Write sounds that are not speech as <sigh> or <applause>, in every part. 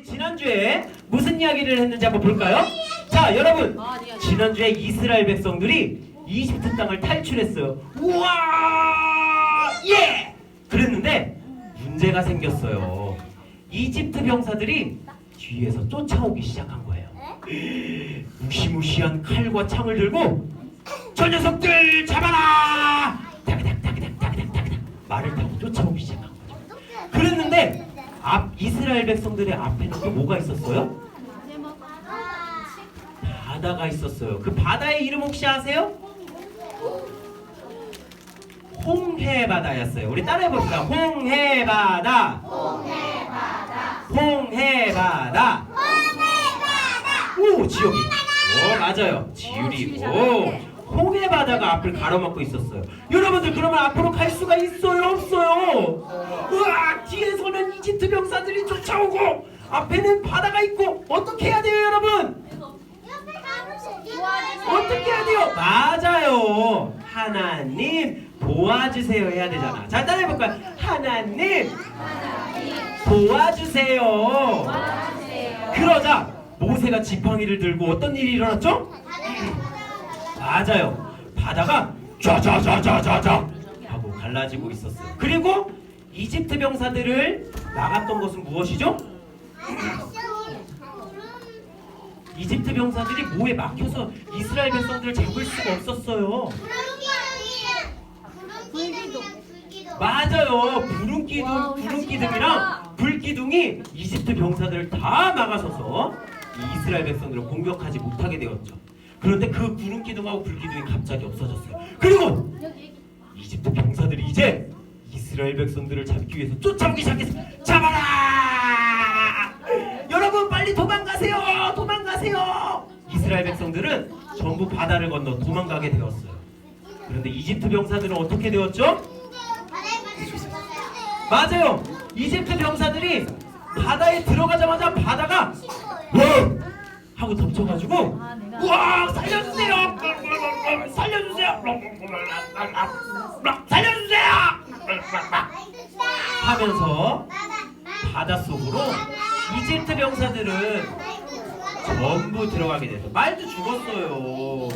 지난주에 무슨 이야기를 했는지 한번 볼까요? 자, 여러분. 지난주에 이스라엘 백성들이 이집트 땅을 탈출했어요. 우와! 예! 그랬는데 문제가 생겼어요. 이집트 병사들이 뒤에서 쫓아오기 시작한 거예요. 무시무시한 칼과 창을 들고 저 녀석들 잡아라! 다그닥 다그닥 다그닥 다그닥 말을 타고 쫓아오기 시작한 거죠. 그랬는데 앞 이스라엘 백성들의 앞에는 또 뭐가 있었어요? 바다가 있었어요. 그 바다의 이름 혹시 아세요? 홍해 바다였어요. 우리 따라해 봅시다. 홍해 바다. 홍해 바다. 홍해 바다. 오, 지역이. 오, 맞아요. 지율이고. 홍해 바다가 앞을 가로막고 있었어요. 여러분들 그러면 앞으로 갈 수가 있어요, 없어요? 우와, 뒤에서는 이집트 병사들이 쫓아오고 앞에는 바다가 있고 어떻게 해야 돼요, 여러분? 어떻게 해야 돼요? 맞아요. 하나님 도와주세요 해야 되잖아. 자, 따라해 볼까요? 하나님 도와주세요. 그러자 모세가 지팡이를 들고 어떤 일이 일어났죠? 맞아요. 바다가 좌좌좌좌좌좌 하고 갈라지고 있었어요. 그리고 이집트 병사들을 막았던 것은 무엇이죠? 이집트 병사들이 뭐에 막혀서 이스라엘 백성들을 잡을 수가 없었어요. 맞아요. 부른 기둥, 자신이 기둥이랑. 불 기둥이 이집트 병사들을 다 막아서서 이 이스라엘 백성들을 공격하지 못하게 되었죠. 그런데 그 구름 기둥하고 불 기둥이 갑자기 없어졌어요. 그리고 이집트 병사들이 이제 이스라엘 백성들을 잡기 위해서 쫓아오기 시작했어요. 잡아라! 여러분 빨리 도망가세요! 도망가세요! 이스라엘 백성들은 전부 바다를 건너 도망가게 되었어요. 그런데 이집트 병사들은 어떻게 되었죠? 맞아요. 이집트 병사들이 바다에 들어가자마자 바다가 와! 하고 덮쳐가지고 와 살려주세요! 살려주세요! 살려주세요! 하면서 바닷속으로 이집트 병사들은 전부 들어가게 돼서 말도 죽었어요.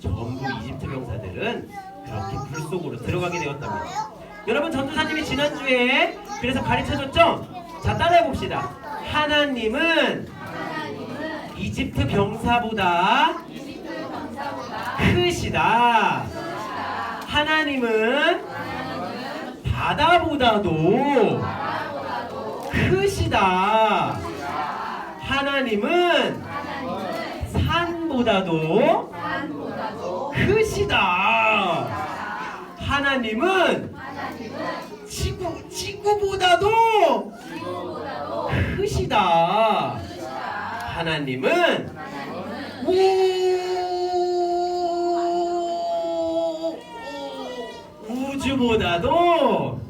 전부 이집트 병사들은 그렇게 불 속으로 들어가게 되었답니다. 여러분 전도사님이 지난주에 그래서 가르쳐줬죠? 자 따라해 봅시다. 하나님은 이집트 병사보다 크시다. 하나님은 바다보다도 크시다. 하나님은 산보다도 크시다. 하나님은 지구 지구보다도 크시다. 하나님은 우 우주보다도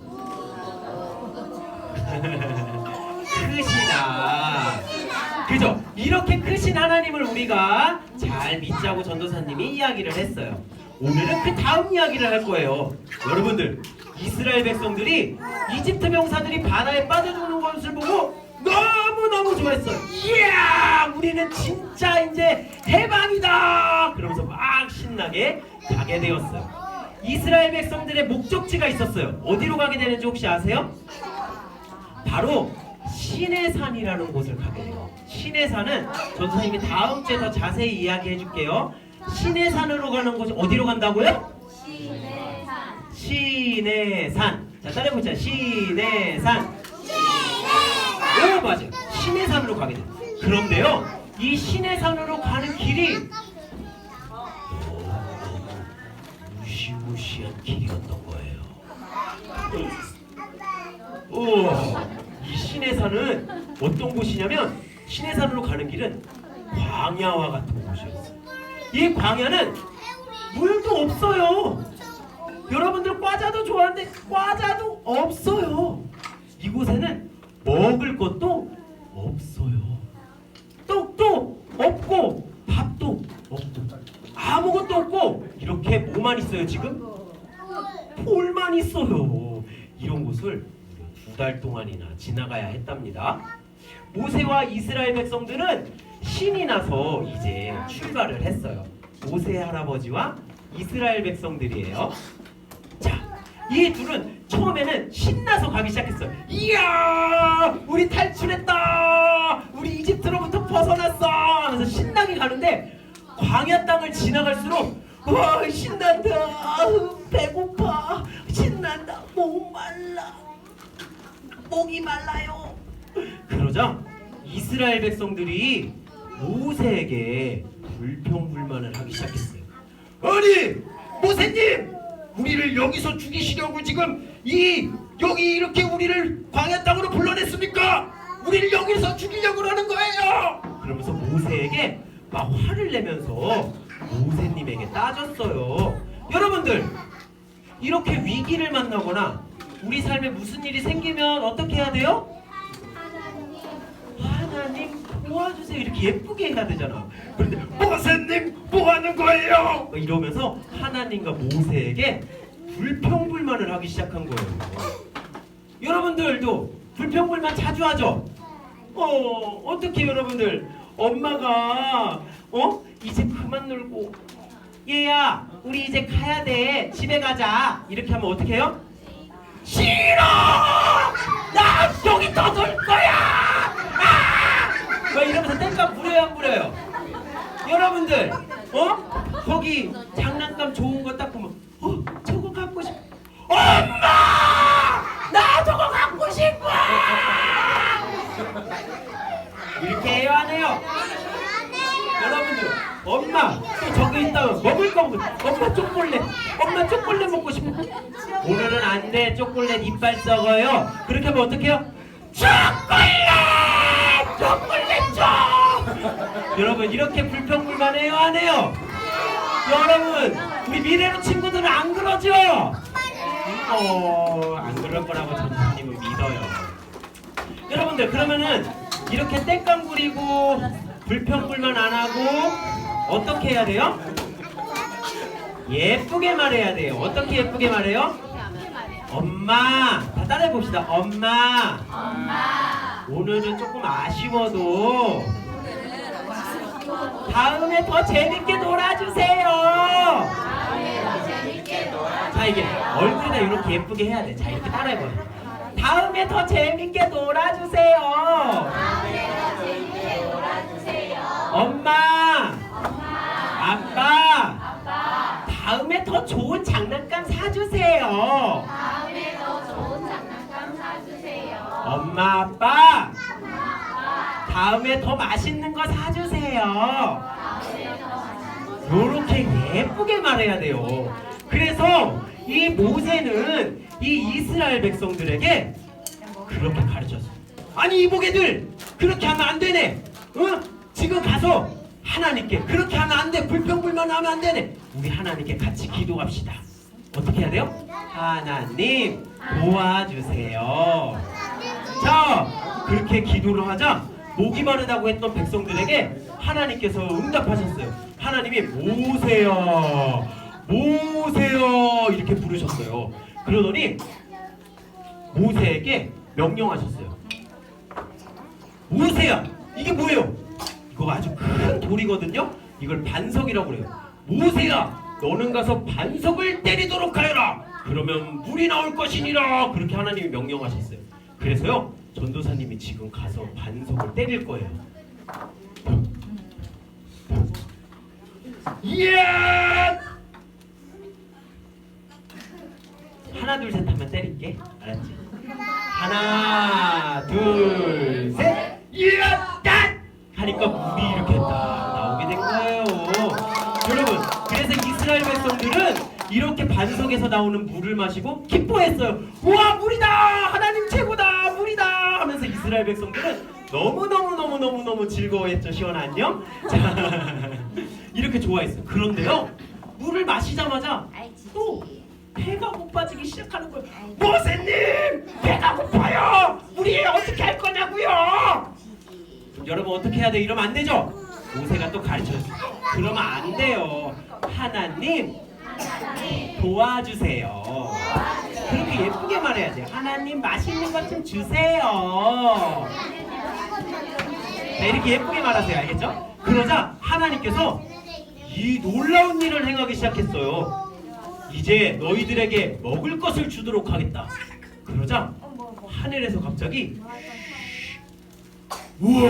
<laughs> 크시다. 그죠? 이렇게 크신 하나님을 우리가 잘 믿자고 전도사님이 이야기를 했어요. 오늘은 그 다음 이야기를 할 거예요. 여러분들, 이스라엘 백성들이 이집트 병사들이 바다에 빠져 죽는 것을 보고 우리는 진짜 이제 해방이다! 그러면서 막 신나게 가게 되었어요. 이스라엘 백성들의 목적지가 있었어요. 어디로 가게 되는지 혹시 아세요? 바로 신의 산이라는 곳을 가게 돼요. 신의 산은 전 선생님이 다음 주에 더 자세히 이야기해 줄게요. 신의 산으로 가는 곳이 어디로 간다고요? 신의 산. 자, 따라해보자. 신의 산. 오, 맞아요. 신의 산으로 가게 돼요. 그런데요, 이 신의 산으로 가는 길이 무시무시한 길이었던 거예요. 우와, 이 신의 산은 어떤 곳이냐면 신의 산으로 가는 길은 광야와 같은 곳이었어요. 이 광야는 물도 없어요. 여러분들 과자도 좋아하는데 과자도 없어요. 이곳에는 먹을 것도 없어요. 떡도 없고 밥도 없고 아무것도 없고 이렇게 뭐만 있어요 지금? 볼만 있어요. 이런 곳을 두 달 동안이나 지나가야 했답니다. 모세와 이스라엘 백성들은 신이 나서 이제 출발을 했어요. 모세 할아버지와 이스라엘 백성들이에요. 자, 이 둘은 처음에는 신나서 가기 시작했어요. 이야, 우리 탈출했다. 우리 이집트로부터 벗어났어. 하면서 신나게 가는데 광야 땅을 지나갈수록 와 신난다. 배고파. 신난다. 목 말라. 목이 말라요. 그러자 이스라엘 백성들이 모세에게 불평불만을 하기 시작했어요. 아니 모세님 우리를 여기서 죽이시려고 지금 이 여기 이렇게 우리를 광야 땅으로 불러냈습니까? 우리를 여기서 죽이려고 하는 거예요. 그러면서 모세에게 막 화를 내면서 모세님에게 따졌어요. 여러분들 이렇게 위기를 만나거나 우리 삶에 무슨 일이 생기면 어떻게 해야 돼요? 하나님 도와주세요 이렇게 예쁘게 해야 되잖아 그런데 모세님 뭐 하는 거예요? 이러면서 하나님과 모세에게 불평불만을 하기 시작한 거예요 여러분들도 불평불만 자주 하죠? 어 어떻게 여러분들 엄마가 어 이제 그만 놀고 얘야 우리 이제 가야 돼 집에 가자 이렇게 하면 어떻게 해요? 싫어! 나 여기 더 놀 거야! 아! 막 이러면서 땡깡 부려요 안 부려요? 여러분들 어? 거기 장난감 좋은 거 딱 보면 어? 저거 갖고 싶어 엄마! 나 저거 갖고 싶어! 이렇게 해요 안 해요? 여러분들 엄마 또 저기 있다가 먹을 거 먹을 엄마 초콜릿 엄마 초콜릿 먹고 싶어 오늘은 안돼. 초콜릿 이빨 썩어요. 그렇게 하면 어떡해요? 초콜릿! 초콜릿 줘! <laughs> 여러분 이렇게 불평불만해요? 안 해요? 여러분 우리 미래의 친구들은 안 그러죠? 어 안 그럴 거라고 전사님은 믿어요. 여러분들 그러면은 이렇게 땡깡 부리고 불평불만 안 하고 어떻게 해야 돼요? 예쁘게 말해야 돼요. 어떻게 예쁘게 말해요? 엄마 다 따라해 봅시다. 엄마 오늘은 조금 아쉬워도 다음에 더 재밌게 놀아주세요. 자 이게 얼굴에다 이렇게 예쁘게 해야 돼. 자 이렇게 따라해봐요. 다음에 더 재밌게 놀아주세요. 엄마, 아빠, 다음에 더 좋은 장난감 사주세요. 엄마, 아빠, 다음에 더 맛있는 거 사주세요. 요렇게 예쁘게 말해야 돼요. 그래서 이 모세는 이 이스라엘 백성들에게 그렇게 가르쳤어. 아니 이보게들 그렇게 하면 안 되네. 어? 지금 가서 하나님께 그렇게 하면 안 돼. 불평불만 하면 안 되네. 우리 하나님께 같이 기도합시다. 어떻게 해야 돼요? 하나님 도와주세요. 자 그렇게 기도를 하자 목이 마르다고 했던 백성들에게 하나님께서 응답하셨어요. 하나님이 모세야 모세야 이렇게 부르셨어요. 그러더니 모세에게 명령하셨어요. 모세야 이게 뭐예요? 이거 아주 큰 돌이거든요. 이걸 반석이라고 그래요. 모세야 너는 가서 반석을 때리도록 하여라. 그러면 물이 나올 것이니라. 그렇게 하나님이 명령하셨어요. 그래서요 전도사님이 지금 가서 반석을 때릴 거예요. 예! 하나 둘 셋 하면 때릴게. 알았지? 하나 둘 셋. 예! 딱! 하니까 물이 이렇게 딱 나오게 된 거예요. 여러분, 그래서 이스라엘 백성들은 이렇게 반석에서 나오는 물을 마시고 기뻐했어요. 우와 물이다! 하나님 최고다! 물이다! 하면서 이스라엘 백성들은 너무 너무 너무 너무 너무 즐거워했죠. 시원한 안녕? <laughs> 자, 이렇게 좋아했어요. 그런데요, 물을 마시자마자 또 배가 고파지기 시작하는 거예요. 모세님! 배가 고파요! 우리 어떻게 할 거냐고요! 여러분 어떻게 해야 돼? 이러면 안 되죠? 모세가 또 가르쳐줬어요. 그러면 안 돼요. 하나님 도와주세요. 그렇게 예쁘게 말해야 돼. 하나님 맛있는 것 좀 주세요. 자, 이렇게 예쁘게 말하세요. 알겠죠? 그러자 하나님께서 이 놀라운 일을 행하기 시작했어요. 이제 너희들에게 먹을 것을 주도록 하겠다. 그러자 하늘에서 갑자기 우와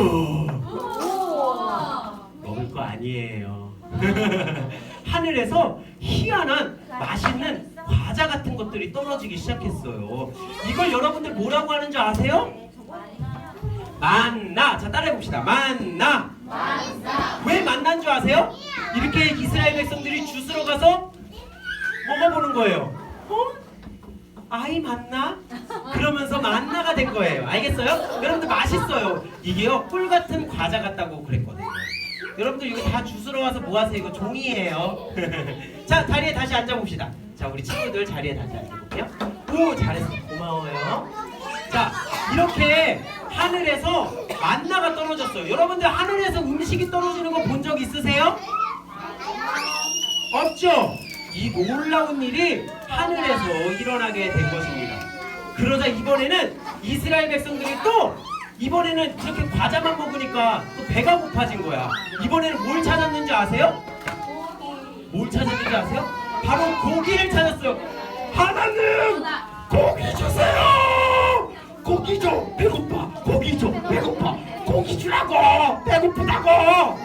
먹을 거 아니에요. <laughs> 하늘에서 희한한 맛있는 과자 같은 것들이 떨어지기 시작했어요. 이걸 여러분들 뭐라고 하는 줄 아세요? 만나. 자 따라해 봅시다. 만나. 왜 만난 줄 아세요? 이렇게 이스라엘 백성들이 주스러 가서 먹어보는 거예요. 어? 아이 만나? 그러면서 만나가 된 거예요. 알겠어요? 여러분들 맛있어요. 이게요 꿀 같은 과자 같다고 그랬거든요. 여러분들 이거 다 주스러 와서 뭐 하세요? 이거 종이에요. <laughs> 자 자리에 다시 앉아봅시다. 자 우리 친구들 자리에 다시 앉아볼게요. 오 잘했어. 고마워요. 자 이렇게 하늘에서 만나가 떨어졌어요. 여러분들 하늘에서 음식이 떨어지는 거 본 적 있으세요? 없죠? 이 놀라운 일이 하늘에서 일어나게 된 것입니다. 그러자 이번에는 이스라엘 백성들이 또 이번에는 그렇게 과자만 먹으니까 또 배가 고파진 거야. 이번에는 뭘 찾았는지 아세요? 뭘 찾았는지 아세요? 바로 고기를 찾았어요. 하나님 고기 주세요. 고기 줘 배고파. 고기 줘 배고파. 고기 주라고 배고프다고.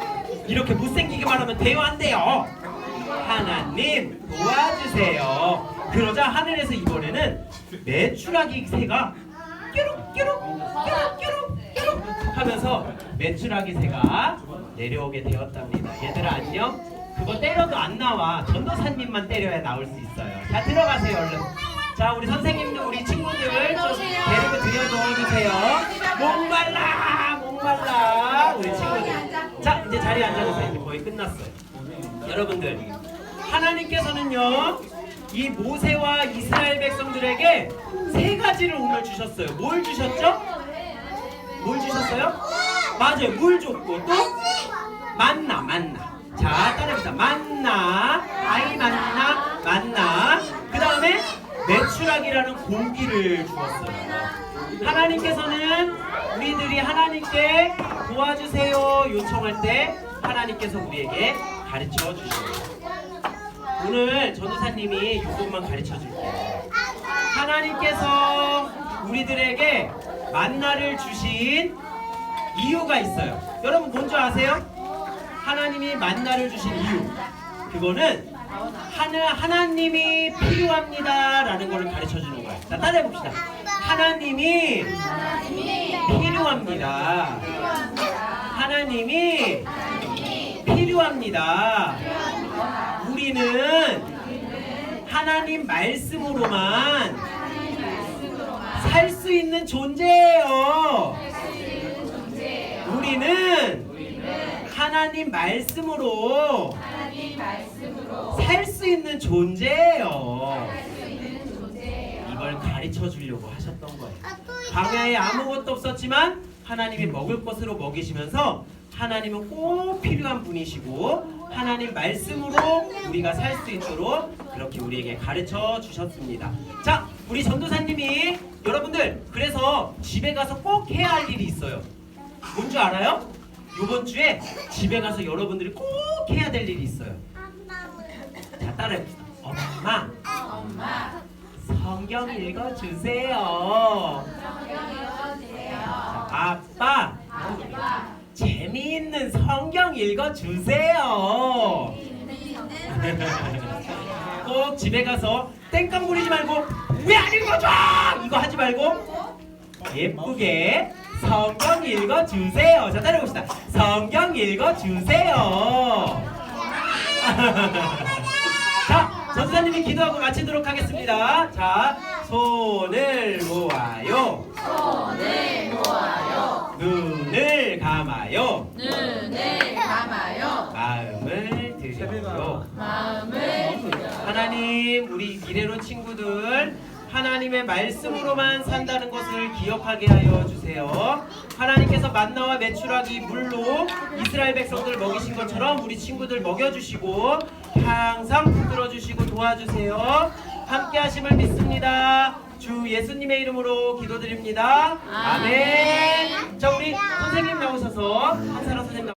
이렇게 못생기게 말 하면 돼요 안 돼요? 하나님 도와주세요. 그러자 하늘에서 이번에는 메추라기 새가 뾰룩뾰룩 뾰룩뾰룩 뾰룩 하면서 메추라기 새가 내려오게 되었답니다. 얘들아 안녕. 그거 때려도 안 나와. 전도사님만 때려야 나올 수 있어요. 자 들어가세요 얼른. 자 우리 선생님들 우리 친구들 좀 데리고 들여 넣어주세요. 목말라 목말라 우리 친구들. 자 이제 자리에 앉아주세요. 이제 거의 끝났어요. 여러분들 하나님께서는요 이 모세와 이스라엘 백성들에게 세 가지를 오늘 주셨어요. 뭘 주셨죠? 뭘 주셨어요? 맞아요. 물 줬고 또 만나 만나. 자 따라해보자. 만나 아이 만나 만나. 그 다음에 메추락이라는 공기를 주었어요. 하나님께서는 우리들이 하나님께 도와주세요 요청할 때 하나님께서 우리에게 가르쳐 주십니다. 오늘 전도사님이 이것만 가르쳐 줄게요. 하나님께서 우리들에게 만나를 주신 이유가 있어요. 여러분 뭔지 아세요? 하나님이 만나를 주신 이유. 그거는 하나, 하나님이 필요합니다라는 것을 가르쳐 주는 거예요. 자, 따라해 봅시다. 하나님이 필요합니다. 하나님이 필요합니다. 우리는 하나님 말씀으로만 살 수 있는 존재예요. 우리는 하나님 말씀으로 살 수 있는 존재예요. 이걸 가르쳐 주려고 하셨던 거예요. 광야에 아무것도 없었지만 하나님이 먹을 것으로 먹이시면서 하나님은 꼭 필요한 분이시고 하나님 말씀으로 우리가 살 수 있도록 그렇게 우리에게 가르쳐 주셨습니다. 자, 우리 전도사님이 여러분들 그래서 집에 가서 꼭 해야 할 일이 있어요. 뭔 줄 알아요? 이번 주에 집에 가서 여러분들이 꼭 해야 될 일이 있어요. 자, 따라해봅시다. 엄마, 성경 읽어주세요. 자, 아빠, 재미있는 성경 읽어주세요. 꼭 집에 가서 땡깡 부리지 말고 왜 안 읽어줘? 이거 하지 말고 예쁘게 성경 읽어주세요. 자 따라해봅시다. 성경 읽어주세요. <laughs> 자, 전사님이 기도하고 마치도록 하겠습니다. 자, 손을 모아요. 손을 모아요. 눈을 감아요. 눈을 감아요. 마음을 들여요. 마음을 들여. 하나님, 우리 미래로 친구들 하나님의 말씀으로만 산다는 것을 기억하게 하여 주세요. 하나님께서 만나와 메추라기 물로 이스라엘 백성들 먹이신 것처럼 우리 친구들 먹여주시고 항상 붙들어 주시고 도와주세요. 함께 하심을 믿습니다. 주 예수님의 이름으로 기도드립니다. 아멘. 자, 우리 선생님 나오셔서 한사라 선생님